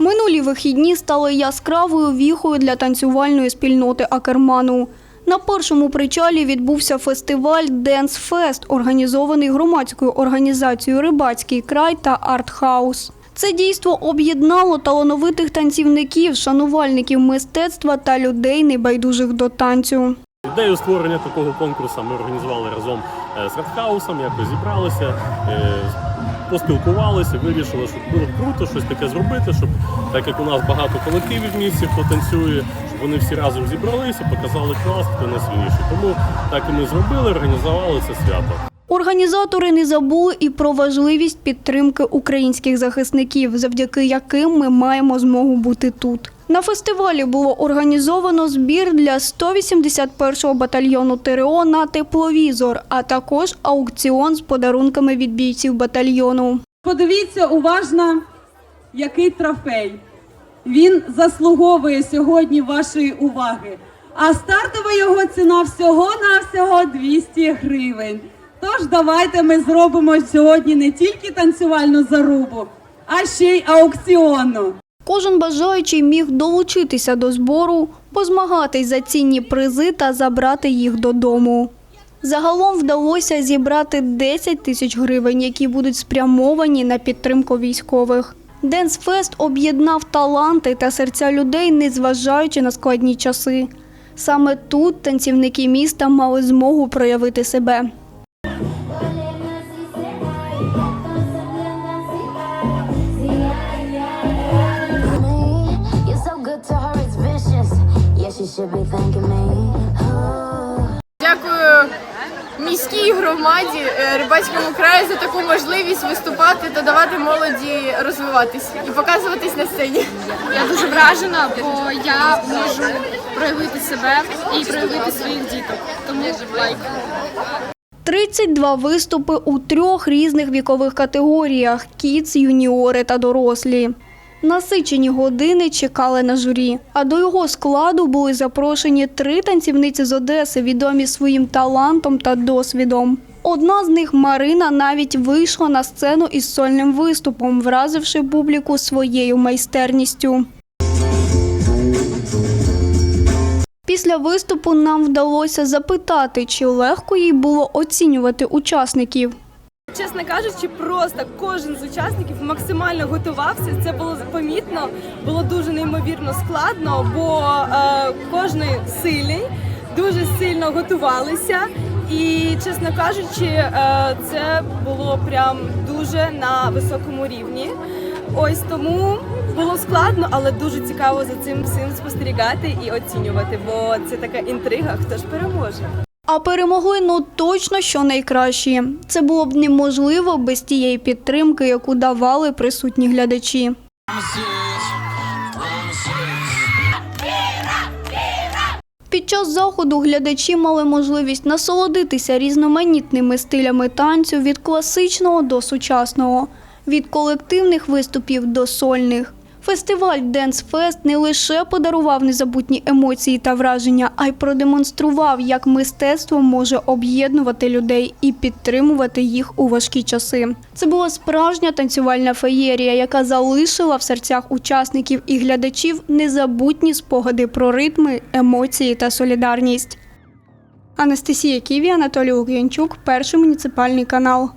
Минулі вихідні стали яскравою віхою для танцювальної спільноти Акерману. На першому причалі відбувся фестиваль Денс Фест, організований громадською організацією Рибацький край та Артхаус. Це дійство об'єднало талановитих танцівників, шанувальників мистецтва та людей, небайдужих до танцю. Ідею створення такого конкурсу ми організували разом е, з Радхаусом, якось зібралися, е, поспілкувалися, вирішили, що було круто щось таке зробити, щоб так як у нас багато колективів в місті, хто танцює, щоб вони всі разом зібралися, показали клас, хто найсильніший. Тому так і ми зробили, організували це свято. Організатори не забули і про важливість підтримки українських захисників, завдяки яким ми маємо змогу бути тут. На фестивалі було організовано збір для 181-го батальйону ТРО на тепловізор, а також аукціон з подарунками від бійців батальйону. Подивіться уважно, який трофей. Він заслуговує сьогодні вашої уваги. А стартова його ціна всього-навсього 200 гривень. Тож давайте ми зробимо сьогодні не тільки танцювальну зарубу, а ще й аукціонну. Кожен бажаючий міг долучитися до збору, позмагатись за цінні призи та забрати їх додому. Загалом вдалося зібрати 10 тисяч гривень, які будуть спрямовані на підтримку військових. Денсфест об'єднав таланти та серця людей, незважаючи на складні часи. Саме тут танцівники міста мали змогу проявити себе. Дякую міській громаді е, Рибацькому краю за таку можливість виступати та давати молоді розвиватись і показуватись на сцені. Я дуже вражена, бо я можу проявити себе і проявити своїх діток. Тому лайк. 32 виступи у трьох різних вікових категоріях кіц, юніори та дорослі. Насичені години чекали на журі, а до його складу були запрошені три танцівниці з Одеси, відомі своїм талантом та досвідом. Одна з них Марина навіть вийшла на сцену із сольним виступом, вразивши публіку своєю майстерністю. Після виступу нам вдалося запитати, чи легко їй було оцінювати учасників. Чесно кажучи, просто кожен з учасників максимально готувався. Це було помітно, було дуже неймовірно складно, бо е, кожен сильний, дуже сильно готувалися. І, чесно кажучи, е, це було прям дуже на високому рівні. Ось тому було складно, але дуже цікаво за цим всім спостерігати і оцінювати, бо це така інтрига, хто ж переможе. А перемогли ну точно що найкращі. Це було б неможливо без тієї підтримки, яку давали присутні глядачі. Під час заходу глядачі мали можливість насолодитися різноманітними стилями танцю від класичного до сучасного, від колективних виступів до сольних. Фестиваль Fest не лише подарував незабутні емоції та враження, а й продемонстрував, як мистецтво може об'єднувати людей і підтримувати їх у важкі часи. Це була справжня танцювальна феєрія, яка залишила в серцях учасників і глядачів незабутні спогади про ритми, емоції та солідарність. Анастасія Ківі, Анатолій Лук'янчук, перший муніципальний канал.